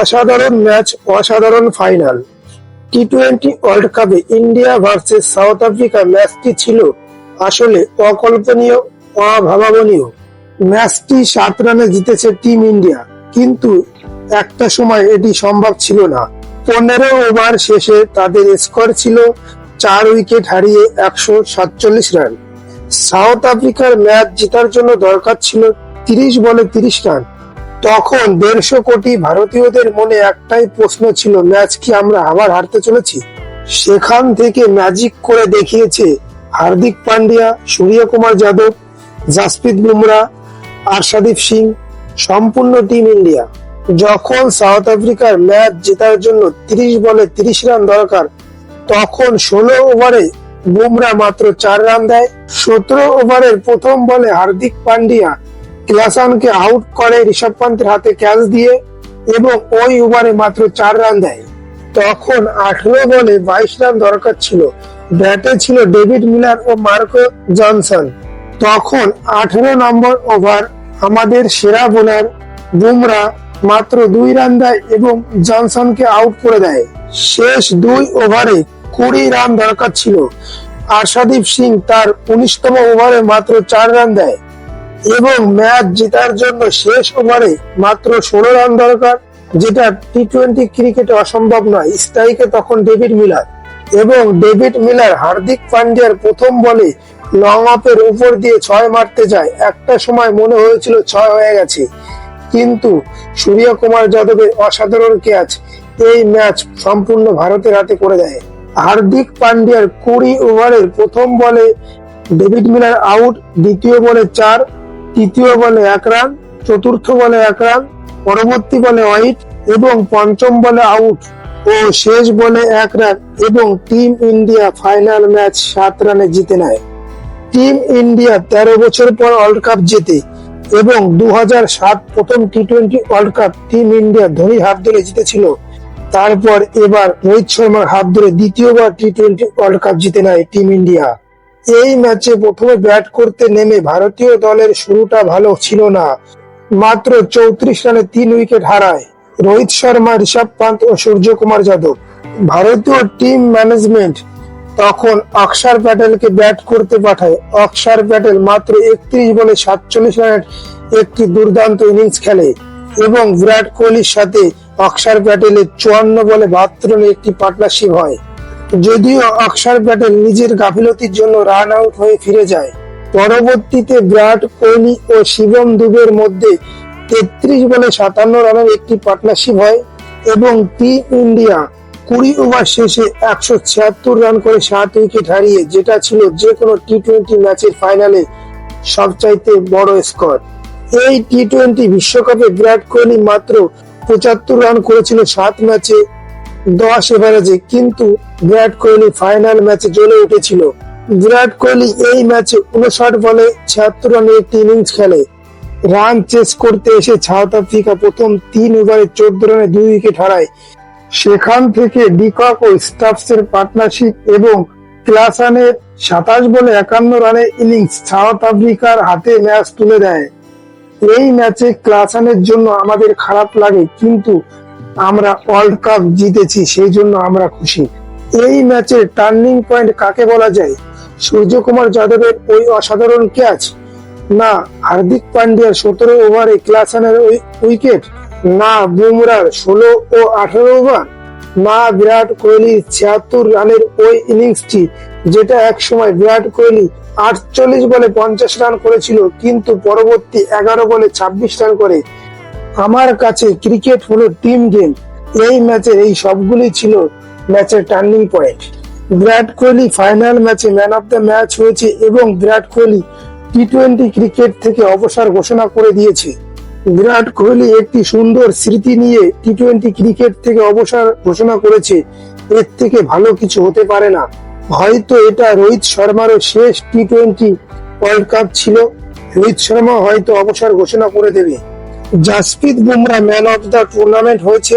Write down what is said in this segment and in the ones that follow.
অসাধারণ ম্যাচ, অসাধারণ final. T twenty world কাপে ইন্ডিয়া ভার্সেস সাউথ আফ্রিকা ম্যাচটি ছিল আসলে অকল্পনীয়, অভাবনীয়। ম্যাচটি সাত রানে জিতেছে টিম ইন্ডিয়া, কিন্তু একটা সময় এটি সম্ভব ছিল না। পনেরো ওভার শেষে তাদের স্কোর ছিল চার উইকেট হারিয়ে একশো সাতচল্লিশ রান। সাউথ আফ্রিকার ম্যাচ জেতার জন্য দরকার ছিল তিরিশ বলে তিরিশ রান। তখন দেড়শো কোটি ভারতীয়দের মনে একটাই প্রশ্ন ছিল, ম্যাচ কি আমরা আবার হারতে চলেছি? সেখান থেকে ম্যাজিক করে দেখিয়েছে হার্দিক পান্ডিয়া, সূর্যকুমার যাদব, জাসপ্রীত বুমরা আরশাদীপ সিং, সম্পূর্ণ টিম ইন্ডিয়া। যখন সাউথ আফ্রিকার ম্যাচ জেতার জন্য তিরিশ বলে তিরিশ রান দরকার, তখন ষোলো ওভারে বুমরা মাত্র চার রান দেয়। সতেরো ওভারের প্রথম বলে হার্দিক পান্ডিয়া ক্লাসানকে আউট করে ঋষভ পান্তের হাতে ক্যাচ দিয়ে এবং ওই ওভারে মাত্র চার রান দেয়। তখন আঠারো বলে বাইশ রান দরকার ছিল। ব্যাটে ছিল ডেভিড মিলার ও মার্কো জনসন। তখন আঠারো নম্বর ওভার আমাদের সেরা বোলার বুমরা মাত্র দুই রান দেয় এবং জনসনকে আউট করে দেয়। শেষ দুই ওভারে কুড়ি রান দরকার ছিল। আশাদীপ সিং তার উনিশতম ওভারে মাত্র চার রান দেয়। এবং ম্যাচ জেতার জন্য শেষ ওভারে মাত্র ষোলো রান দরকার, যেটা টি টোয়েন্টি ক্রিকেটে অসম্ভব নয়। স্ট্রাইকে তখন ডেভিড মিলার এবং ডেভিড মিলার হার্দিক পান্ডিয়ার প্রথম বলে লং অফের উপর দিয়ে ছয় মারতে যায়। একটা সময় মনে হয়েছিল ছয় হয়ে গেছে। কিন্তু সূর্যকুমার যাদবের অসাধারণ ক্যাচ এই ম্যাচ সম্পূর্ণ ভারতের হাতে করে দেয়। হার্দিক পান্ডিয়ার কুড়ি ওভারের প্রথম বলে ডেভিড মিলার আউট দ্বিতীয় বলে চার তৃতীয় বলে এক রান, চতুর্থ বলে এক রান, পরবর্তী বলে ওয়াইট এবং পঞ্চম বলে আউট। ও শেষ বলে এক রান এবং টিম ইন্ডিয়া ফাইনাল ম্যাচ সাত রানে জিতে নেয়। টিম ইন্ডিয়া তেরো বছর পর ওয়ার্ল্ড কাপ জেতে এবং দু সাত প্রথম T twenty world cup team India Dhoni হাত ধরে জিতেছিল। তারপর এবার রোহিত শর্মার হাত ধরে দ্বিতীয়বার টি টোয়েন্টি ওয়ার্ল্ড কাপ জিতে নেয় টিম ইন্ডিয়া। এই ম্যাচে প্রথমে ব্যাট করতে নেমে ভারতীয় দলের শুরুটা ভালো ছিল না। মাত্র চৌত্রিশ রানে তিন উইকেট হারায় রোহিত শর্মা, ঋষভ পান্ত ও সূর্যকুমার যাদব। ভারতীয় টিম ম্যানেজমেন্ট তখন অক্ষর প্যাটেলকে ব্যাট করতে পাঠায়। অক্ষর প্যাটেল মাত্র একত্রিশ বলে সাতচল্লিশ রানের একটি দুর্দান্ত ইনিংস খেলে এবং বিরাট কোহলির সাথে অক্ষর প্যাটেলের চুয়ান্ন বলে বাহাত্তর রানের একটি পার্টনারশিপ হয়। যদিও অক্ষর প্যাটেল নিজের গাফিলতির জন্য রান আউট হয়ে ফিরে যায়। পরবর্তীতে বিরাট কোহলি ও শিবম দুবের মধ্যে তেত্রিশ বলে সাতান্ন রানের একটি পার্টনারশিপ হয় এবং টিম ইন্ডিয়া কুড়ি ওভার শেষে একশো ছিয়াত্তর রান করে সাত উইকেট হারিয়ে, যেটা ছিল যে কোনো টি টোয়েন্টি ম্যাচের ফাইনালে সবচাইতে বড় স্কোর এই টি টোয়েন্টি বিশ্বকাপে বিরাট কোহলি মাত্র পঁচাত্তর রান করেছিল সাত ম্যাচে। দশ এভারেজে, কিন্তু বিরাট কোহলি ফাইনাল ম্যাচে জ্বলে উঠেছিল। বিরাট কোহলি এই ম্যাচে উনষাট বলে ছিয়াত্তর রানের একটি ইনিংস খেলে। রান চেস করতে এসে সাউথ আফ্রিকা প্রথম তিন ওভারে চোদ্দ রানে দুই উইকেট হারায়। সেখান থেকে ডিকক ও স্টাফসের পার্টনারশিপ এবং ক্লাসানের সাতাশ বলে একান্ন রানের ইনিংস সাউথ আফ্রিকার হাতে ম্যাচ তুলে দেয়। এই ম্যাচে ক্লাসানের জন্য আমাদের খারাপ লাগে, কিন্তু আমরা ওয়ার্ল্ড কাপ জিতেছি, সেই জন্য আমরা খুশি। এই ম্যাচের টার্নিং পয়েন্ট কাকে বলা যায়? সূর্যকুমার যাদবের ওই অসাধারণ ক্যাচ না, হার্দিক পান্ডিয়ার সতেরো ওভারে ক্লাসানের ওই উইকেট না বুমরার ষোলো ও আঠারো ওভার না, বিরাট কোহলির ছিয়াত্তর রানের ওই ইনিংসটি যেটা এক সময় বিরাট কোহলি আটচল্লিশ বলে পঞ্চাশ রান করেছিল, কিন্তু পরবর্তী এগারো বলে ছাব্বিশ রান করে। আমার কাছে ক্রিকেট হলো টিম গেম এই ম্যাচের এই সবগুলি ছিল ম্যাচের turning point Virat Kohli final ম্যাচে ম্যান অফ দ্য ম্যাচ হয়েছে এবং Virat Kohli T twenty cricket থেকে অবসর ঘোষণা করে দিয়েছে। বিরাট কোহলি একটি সুন্দর স্মৃতি নিয়ে টি টোয়েন্টি ক্রিকেট থেকে অবসর ঘোষণা করেছে। এর থেকে ভালো কিছু হতে পারে না। হয়তো এটা রোহিত শর্মারও শেষ টি টোয়েন্টি ওয়ার্ল্ড কাপ ছিল। রোহিত শর্মা হয়তো অবসর ঘোষণা করে দেবে। Jasprit Bumrah man of the tournament হয়েছে।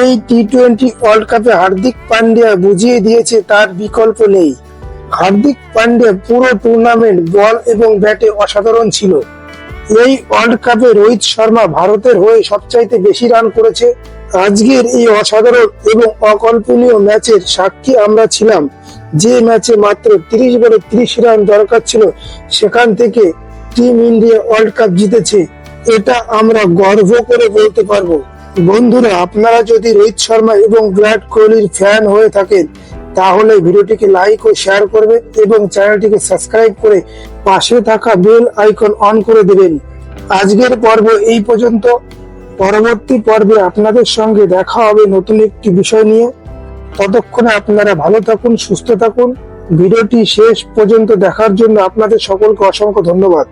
এই টি টোয়েন্টি ওয়ার্ল্ড কাপে হার্দিক পান্ডিয়া বুঝিয়ে দিয়েছে তার বিকল্প নেই। হার্দিক পান্ডিয়া পুরো টুর্নামেন্ট বল এবং ব্যাটে অসাধারণ ছিল। এই ওয়ার্ল্ড কাপে রোহিত শর্মা ভারতের হয়ে সবচাইতে বেশি রান করেছে। আজকের এই অসাধারণ এবং অকল্পনীয় ম্যাচের সাক্ষী আমরা ছিলাম। যে ম্যাচে মাত্র তিরিশ বলে তিরিশ রান দরকার ছিল, সেখান থেকে টিম ইন্ডিয়া ওয়ার্ল্ড কাপ জিতেছে। এটা আমরা গর্ব করে বলতে পারব। বন্ধুরা, আপনারা যদি রোহিত শর্মা এবং বিরাট কোহলির ফ্যান হয়ে থাকেন, তাহলে ভিডিওটিকে লাইক ও শেয়ার করবে এবং চ্যানেলটিকে সাবস্ক্রাইব করে পাশে থাকা বেল আইকন অন করে দেবেন। আজকের পর্ব এই পর্যন্ত। পরবর্তী পর্বে আপনাদের সঙ্গে দেখা হবে নতুন একটি বিষয় নিয়ে। ততক্ষণে আপনারা ভালো থাকুন, সুস্থ থাকুন। ভিডিওটি শেষ পর্যন্ত দেখার জন্য আপনাদের সকলকে অসংখ্য ধন্যবাদ।